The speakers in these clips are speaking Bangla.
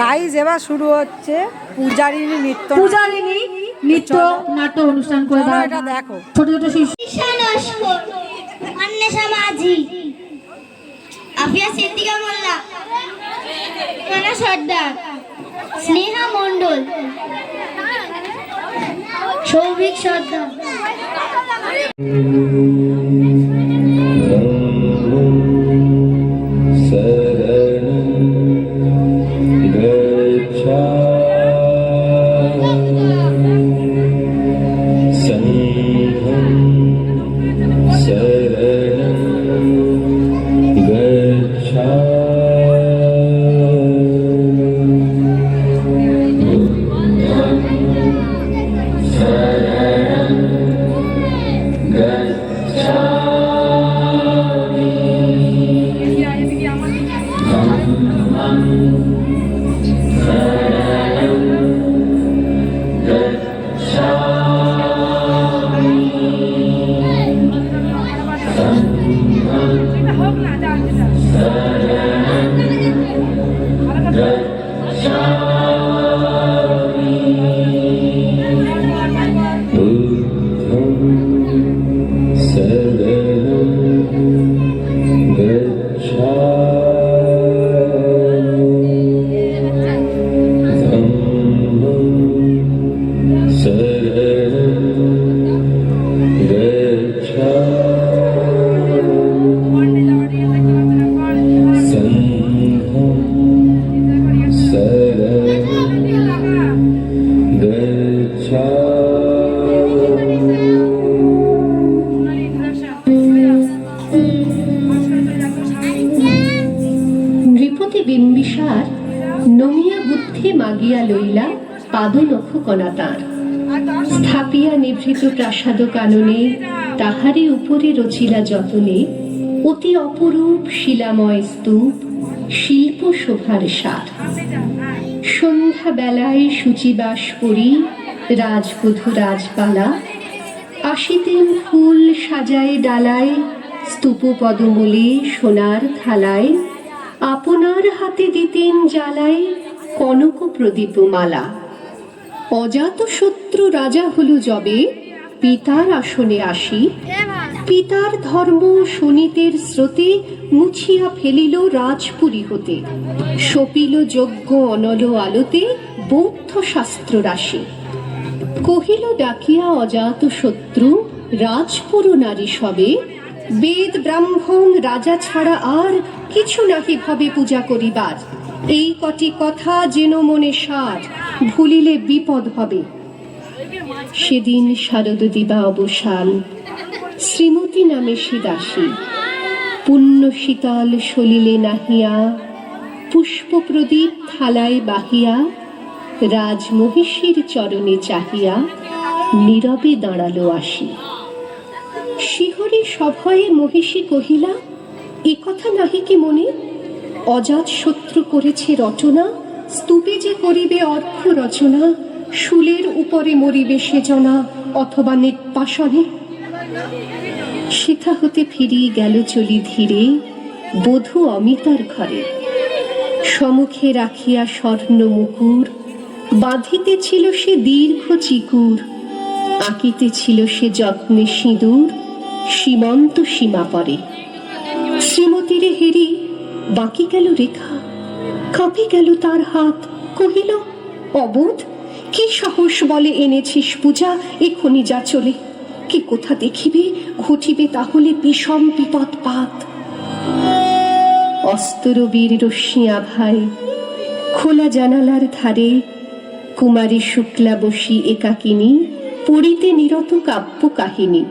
গাইজ এবার শুরু হচ্ছে পূজারিনী নৃত্য পূজারিনী নৃত্য নাট্য অনুষ্ঠান করে দেওয়া এটা দেখো। ছোট ছোট শিশু অন্বেষা মাঝি আফিয়া সিদ্দিকা মোল্লা। রানা সর্দার। স্নেহা মণ্ডল। সৌভিক সর্দার। বিম্বিসার নমিয়া বুদ্ধি মাগিয়া লইলা পাদনখ কণা তাঁর। স্থাপিয়া নিভৃত প্রাসাদ কাননে তাহারই উপরে রচিলা যতনে অতি অপরূপ শিলাময় স্তূপ, শিল্প শোভার সার। সন্ধ্যা বেলায় সূচিবাস করি রাজবধূ রাজপালা আসিতেন ফুল সাজায় ডালায় স্তূপ পদমূলে সোনার থালায় আপনার হাতে দিতেন জ্বালায় কনক প্রদীপ মালা। অজাত শত্রু রাজা হল যবে পিতার আসনে আসি। পিতার ধর্ম শনিতের স্রোতে মুছিয়া ফেলিল রাজপুরী হতে। সপিল যজ্ঞ অনল আলোতে বৌদ্ধ শাস্ত্র রাশি কহিল, ডাকিয়া অজাত শত্রু, রাজপুর নারী সবে বেদ ব্রাহ্মণ রাজা ছাড়া আর কিছু নাহি ভাবে পূজা করিবার। এই কটি কথা যেন মনে সার, ভুলিলে বিপদ হবে। সেদিন শারদ দিবা অবসান, শ্রীমতী নামে সে দাসী। পুণ্য শীতল সলিলে নাহিয়া, পুষ্প প্রদীপ থালায় বাহিয়া, রাজমহিষীর চরণে চাহিয়া, নীরবে দাঁড়াল আসি। শিহরে সভয়ে মহিষী কহিলা, এ কথা নাহি কি মনে? অজাত শত্রু করেছে রচনা, স্তূপে যে করিবে অর্থ রচনা, শুলের উপরে মরিবে সেজনা অথবা নির্বাসনে? শিখা হতে ফিরিয়ে গেল চলি ধীরে, বধূ অমিতার ঘরে। সমুখে রাখিয়া স্বর্ণ মুকুর, বাঁধিতেছিল সে দীর্ঘ চিকুর, আঁকিতেছিল সে যত্নে সিঁদুর সীমন্ত সীমা পরে। শ্রীমতীরে হেরি, বাকি গেল রেখা। কাঁপে গেল তার হাত, কহিল, অবোধ, কি সাহস বলে এনেছিস পূজা এখনি যা চলে। কি কোথা দেখিবে, ঘটিবে তাহলে বিষম বিপদ পাত অস্তরবীর রশ্মি আভায় খোলা জানালার ধারে, কুমারী শুক্লা বসি একাকিনী, পড়িতে নিরত কাব্য কাহিনী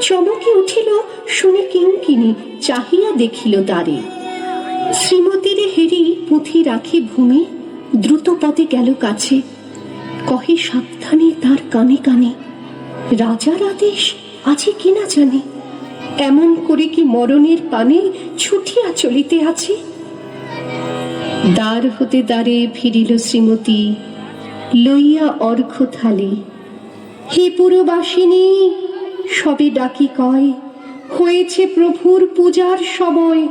চমকে উঠিল, শুনে কিঙ্কিনী চাহিয়া দেখিল দ্বারে। শ্রীমতীরে হেরি পুঁথি রাখি ভূমি দ্রুত পদে গেল কাছে। কহে, সাবধানে তার কানে কানে। রাজার আদেশ আছে কিনা জানি? এমন করে কি মরণের পানে ছুটিয়া চলিতে আছে? দ্বার হতে দ্বারে ফিরিল শ্রীমতী, লইয়া অর্ঘ থালি হে পুরবাসিনী সবে ডাকি কয়, হয়েছে প্রভুর পূজার সময়।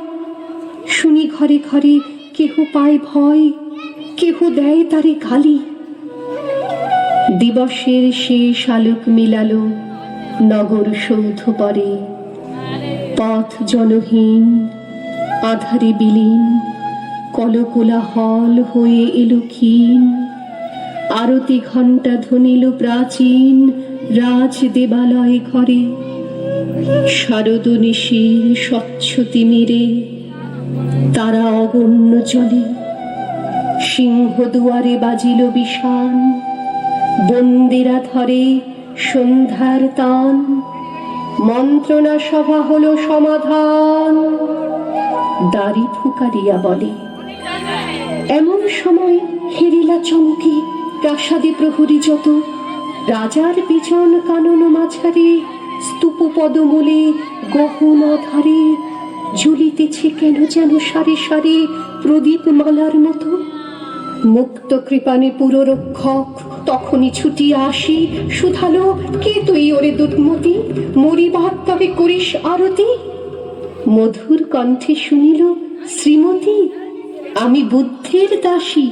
শুনি ঘরে ঘরে কেহ পায় ভয়, কেহ দেয় তারে গালি। দিবসের শেষ আলোক মিলালো, নগর সৌধ পরে। পথ জনহীন আধারে বিলীন কলকোলা হল হয়ে এলো ক্ষীণ। আরতি ঘণ্টা ধ্বনিল প্রাচীন রাজ দেবালয় ঘরে শারদ নিশির স্বচ্ছ তিমিরে, তারা অগণ্য চলে সিংহ দুয়ারে বাজিল বিষান, বন্দিরা ধরে সন্ধ্যার তান, মন্ত্রণা সভা হল সমাধান। দাড়ি ফুকারিয়া বলে, এমন সময় হেরিলা চমকে প্রাসাদে প্রহরী যত রাজার বিজন কানন মাঝারে স্তূপ পদমূলে গহন ধারে, ঝুলিতেছে কেন যেন সারি সারি প্রদীপ মালার মতো? মুক্ত কৃপানে পুররক্ষক তখনই ছুটিয়া আসি শুধালো কে তুই ওরে দুধমতি? মরিবার তবে করিস আরতি? মধুর কণ্ঠে শুনিল, শ্রীমতী, আমি বুদ্ধের দাসী।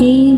quem